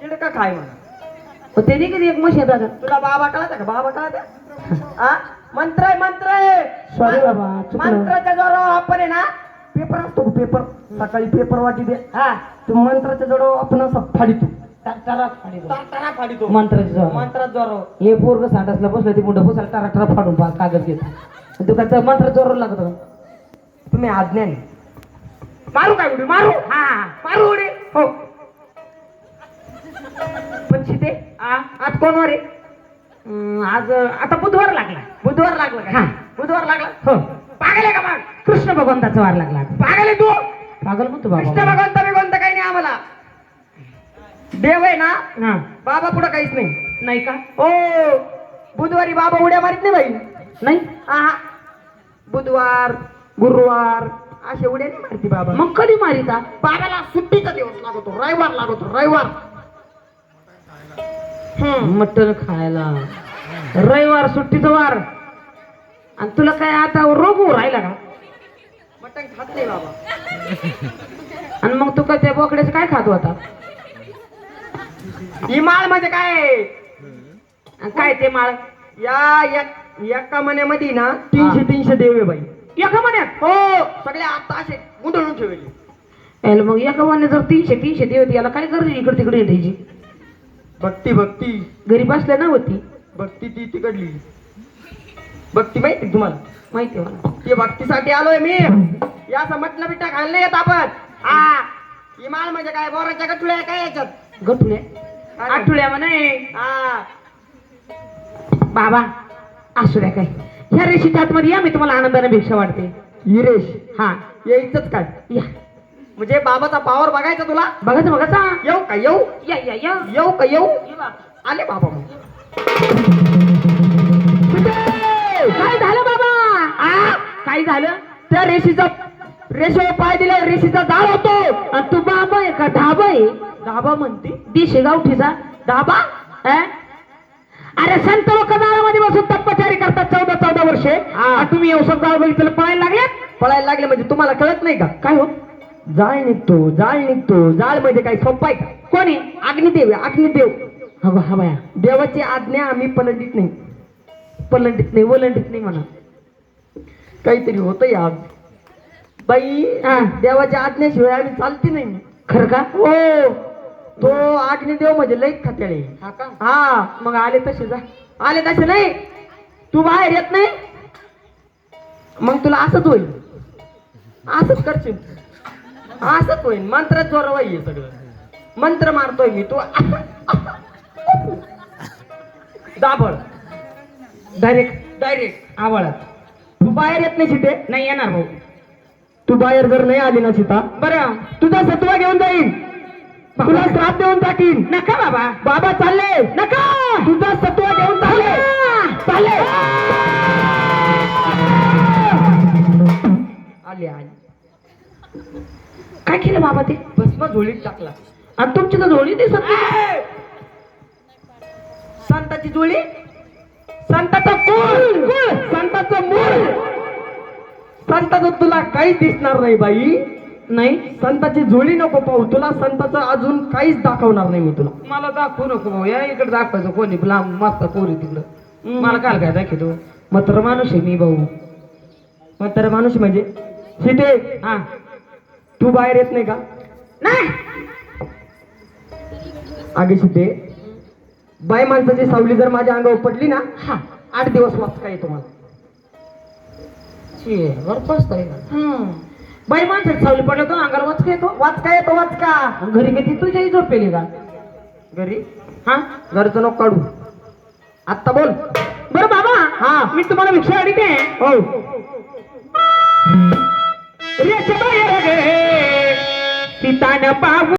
किडका खाय म्हणा? पण ते नाही कधी एक आहे दादा. तुला बाबा कळत का? बाबा कळत? आ मंत्र आहे मंत्र आहे. बाबा. मंत्राच्या जोरावर आपण आहे ना पेपर असतो पेपर सकाळी पेपर वाटी दे. हा? तू मंत्राच्या जोरावर आपण असं फाडितो. जोरावर. हे पोरग सांडासला बसलं ते मुंड बसायला टारा टारा फाडून पा कागद घेत. तू काय मंत्र जोर लागत. तुम्ही आज्ञाने. मारू काय उडी? मारू. हा. मारू उडी. हो. आज कोण वार आहे? आज आता बुधवार लागला. बुधवार लागला का? हा. बुधवार लागला? हो. पागल आहे का मग कृष्ण भगवंताचा वार लागला पागल आहे तू? पागल म्हणतो कृष्ण भगवंत बिगवंत काही नाही आम्हाला. देव आहे ना? हा. बाबा पुढं काहीच नाही. नाही का? हो बुधवारी बाबा उड्या मारित नाही बाई. नाही? हा. बुधवार गुरुवार असे उड्या नाही मारती बाबा. मग कधी मारिता? बाबाला सुट्टीचा दिवस लागतो रविवार लागतो रविवार. मटण खायला. रविवार सुट्टीचा वार. आणि तुला काय आता रोग राहिला का? मटण खात नाही बाबा. आणि मग तू काय त्या बोकड्याचं काय खातो आता? ही माळ म्हणजे काय? आणि काय ते माळ? या एक- एका महिन्यामध्ये ना तीनशे तीनशे देव बाई. एका महिन्यात हो. सगळे आता असे गुंडळून ठेवले याला मग एका महिन्यात जर तीनशे तीनशे देव याला काय गरज आहे इकडे तिकडे येण्याची? भक्ती भक्ती. घरी बसल्या ना होती भक्ती ती तिकडली. भक्ती माहिती तुम्हाला? माहिती आहे मला. ते भक्तीसाठी आलोय मी. या असं मटणं बिट्टा खाल्ले येत आपण. हा. ही माळ म्हणजे काय? बोराच्या गठुळ्या काय याच्यात? गठुले काय? आठवड्या म्हणे. हा. बाबा असू द्या काय ह्या रेषेच्या आतमध्ये या मी तुम्हाला आनंदाने भिक्षा वाटते हिरेश हा. यायचंच काय? या. म्हणजे बाबाचा पावर बघायचा तुला? बघायचं बघायचा. येऊ का येऊ? या या या. येऊ का येऊ? ये बाबा. आले बाबा मग. काय झालं बाबा? आ? काय झालं? त्या रेशीचा रेषेवर पाय दिला रेशीचा जाळ होतो. आणि तू बाबा आहे का? ढाबा आहे. धाबा म्हणते? दिशे गावठीचा धाबा? अं? अरे संत लोक दारामध्ये बसून तपश्चर्या करतात चौदा चौदा वर्षे. हा. आणि तुम्ही येऊ जाळ बघितलं पळायला लागल्यात? पळायला लागले म्हणजे तुम्हाला कळत नाही का? काय हो? जाळ निघतो जाळ निघतो. जाळ म्हणजे काय? सोपं आहे का? कोणी? अग्निदेव अग्निदेव. हा हा बाया. देवाची आज्ञा आम्ही पलटीत नाही. पलंडीत नाही ओलंडीत नाही म्हणा. काहीतरी होतं आज. बाई हा. देवाच्या आज्ञेशिवाय आम्ही चालती नाही. खरं का? हो. तो अग्निदेव म्हणजे लई खात्याळे हा हा. मग आले तसे जा. आले तसे नाही. तू बाहेर येत नाही. मग तुला असंच होईल. असंच करशील. असंच होईल. मंत्र जोरवाई आहे सगळं. मंत्र मारतोय मी तू. दाबळ डायरेक्ट डायरेक्ट आवळत. तू बाहेर येत नाही सीते नाही येणार भाऊ. तू बाहेर जर नाही आली ना सीता बरं. तुझा सत्वा घेऊन जाईन. तुला श्राप देऊन टाकीन. नका बाबा. बाबा चालले. नका. तुझा सत्वा घेऊन चालले. चालले. काय केलं बाबा ते? भस्म झोळीत टाकला. आणि तुमची तर जोडी दिसत नाही. संताची जोळी संताचा मूळ संताचं मूळ! संताचं तुला काही दिसणार नाही बाई. नाही संताची जोळी नको पाहू. तुला संताचं अजून काहीच दाखवणार नाही मी तुला. मला दाखवू नको भाऊ. या इकडे दाखवायचं कोणी. लांब मस्त पोरी तिकडं. मला काय काय दाखवतो? मात्र माणूस आहे मी भाऊ. म्हातारा माणूस म्हणजे? सीते हा. तू बाहेर येत नाही का? नाही. आगे सीते बाई माणसाची सावली जर माझ्या अंगावर पडली ना हा. आठ दिवस वाचता येतो मला. बाई माणसाची सावली पडलं तर अंगाला वाचका येतो? वाचका येतो वाचका घरी किती तुझ्याही झोपेली का? घरी? हा? घरचं नको काढू. आत्ता बोल. बरं बाबा हा. मी तुम्हाला भिक्षा अडीते हो. गे, सीतानं पाहू